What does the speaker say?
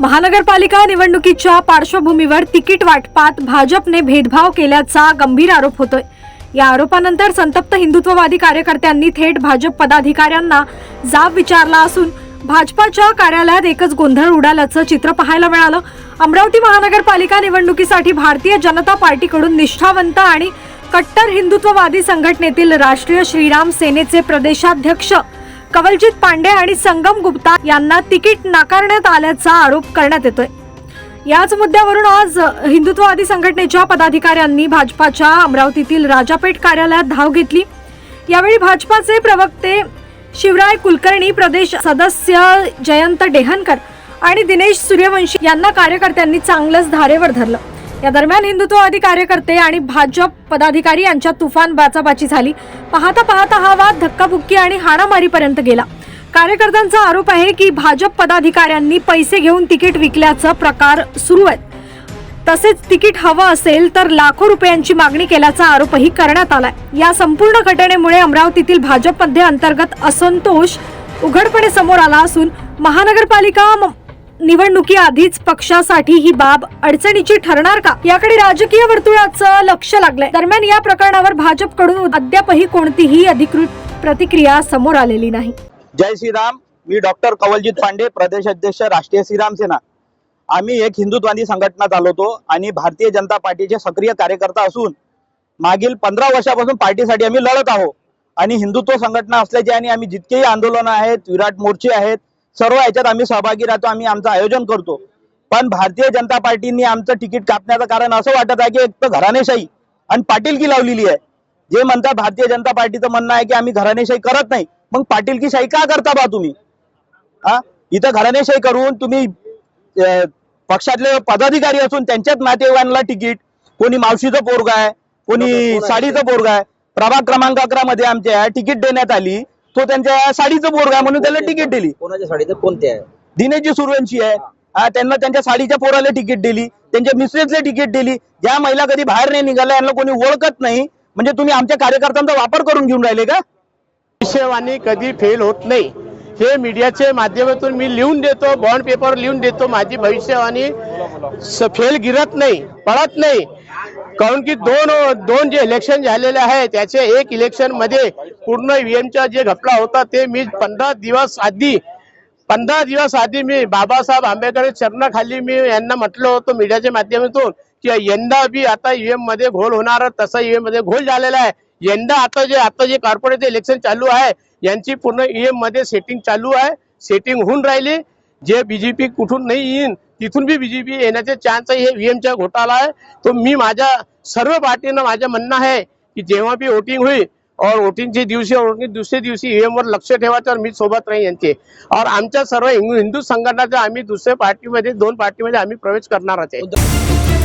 महानगरपालिका निवडणुकीच्या पार्श्वभूमीवर तिकीट वाटपात भाजपने भेदभाव केल्याचा गंभीर आरोप होतोय. या आरोपानंतर संतप्त हिंदुत्ववादी कार्यकर्त्यांनी थेट भाजप पदाधिकाऱ्यांना जाब विचारला असून भाजपाच्या कार्यालयात एकच गोंधळ उडाल्याचं चित्र पाहायला मिळालं. अमरावती महानगरपालिका निवडणुकीसाठी भारतीय जनता पार्टीकडून निष्ठावंत आणि कट्टर हिंदुत्ववादी संघटनेतील राष्ट्रीय श्रीराम सेनेचे प्रदेशाध्यक्ष कवलजीत पांडे आणि संगम गुप्ता यांना तिकीट नाकारण्यात आल्याचा आरोप करण्यात येतोय. याच मुद्द्यावरून आज हिंदुत्ववादी संघटनेच्या पदाधिकाऱ्यांनी भाजपाच्या अमरावतीतील राजापेठ कार्यालयात धाव घेतली. यावेळी भाजपाचे प्रवक्ते शिवराय कुलकर्णी प्रदेश सदस्य जयंत डेहनकर आणि दिनेश सूर्यवंशी यांना कार्यकर्त्यांनी चांगलंच धारेवर धरलं. या दरम्यान हिंदुत्ववादी कार्यकर्ते आणि भाजप पदाधिकारी यांच्यात तुफान बाचाबाची झाली. पाहता पाहता हा वाद धक्काबुक्की आणि हाणामारीपर्यंत गेला. कार्यकर्त्यांचा आरोप आहे की भाजप पदाधिकाऱ्यांनी पैसे घेऊन तिकीट विकल्याचं प्रकार सुरू आहेत तसेच तिकीट हवं असेल तर लाखो रुपयांची मागणी केल्याचा आरोपही करण्यात आलाय. या संपूर्ण घटनेमुळे अमरावतीतील भाजपमध्ये अंतर्गत असंतोष उघडपणे समोर आला असून महानगरपालिका निवडणुकीआधीच निवडणुकी आधीच पक्षासाठी ही बाब अडचणीची ठरणार का? याकडे राजकीय वर्तुळाचं लक्ष लागलंय. दरम्यान या प्रकरणावर भाजपकडून अद्यापही कोणतीही अधिकृत प्रतिक्रिया समोर आलेली नाही. जय श्रीराम. मी डॉक्टर कवलजीत पांडे प्रदेश अध्यक्ष राष्ट्रीय श्रीराम सेना. आम्ही एक हिंदुत्वादी संघटना चालवतो आणि भारतीय जनता पार्टीचे सक्रिय कार्यकर्ता असून मागील पंधरा वर्षापासून पार्टीसाठी आम्ही लढत आहोत. आणि हिंदुत्व संघटना असल्याचे आणि आम्ही जितकेही आंदोलन आहेत विराट मोर्चे आहेत सर्व याच्यात आम्ही सहभागी राहतो आम्ही आमचं आयोजन करतो. पण भारतीय जनता पार्टीने आमचं तिकीट कापण्याचं कारण असं वाटत आहे की एक तर घराणेशाही आणि पाटीलकी लावलेली आहे. जे म्हणतात भारतीय जनता पार्टीचं म्हणणं आहे की आम्ही घराणेशाही करत नाही मग पाटीलकी शाही का करता बा तुम्ही? हा इथं घराणेशाही करून तुम्ही पक्षातले पदाधिकारी असून त्यांच्याच नातेवाईकांना तिकीट कोणी मावशीचं पोरग आहे कोणी साडीचं पोरग आहे प्रभाग क्रमांक अकरा मध्ये आमच्या तिकीट देण्यात आली. तो त्यांच्या साडीचं पोरग आहे म्हणून त्याला तिकीट दिली. कोणाच्या साडीचं? कोणते आहे? दिनेशजी सुरवंशी आहे. हा, त्यांना त्यांच्या साडीच्या पोराला तिकीट दिली. त्यांच्या मिसेसला तिकीट दिली. ज्या महिला कधी बाहेर नाही निघाल्या यांना कोणी ओळखत नाही. म्हणजे तुम्ही आमच्या कार्यकर्त्यांचा वापर करून घेऊन राहिले का? भविष्यवाणी कधी फेल होत नाही. हे मीडियाच्या माध्यमातून मी लिहून देतो बॉन्ड पेपर लिहून देतो. माझी भविष्यवाणी फेल गिरत नाही पडत नाही. कारण की दोन दोन जे इलेक्शन झालेले आहे त्याचे एक इलेक्शनमध्ये पूर्ण ईव्हीएमचा जे घपला होता ते मी पंधरा दिवस आधी पंधरा दिवस आधी मी बाबासाहेब आंबेडकर चरणाखाली मी यांना म्हटलं होतं मीडियाच्या माध्यमातून की यंदा बी आता ईव्हीएममध्ये घोल होणार तसा ईव्हीएममध्ये घोल झालेला आहे. यंदा आता जे आता जे कॉर्पोरेट इलेक्शन चालू आहे यांची पूर्ण ईव्हीएममध्ये सेटिंग चालू आहे. सेटिंग होऊन राहिली. जे बीजेपी कुठून नाही येईन तिथून बी बीजेपी येण्याचे चान्स आहे. हे व्हीएमच्या घोटाळा आहे. तो मी माझ्या सर्व पार्टीनं माझं म्हणणं आहे की जेव्हा बी वोटिंग होईल और वोटिंगच्या दिवशी वोटिंग दुसऱ्या दिवशी ईव्हीएम वर लक्ष ठेवायचं और मी सोबत राहीन यांचे. और आमच्या सर्व हिंदू संघटनाच्या आम्ही दुसऱ्या पार्टीमध्ये दोन पार्टीमध्ये आम्ही प्रवेश करणार आहोत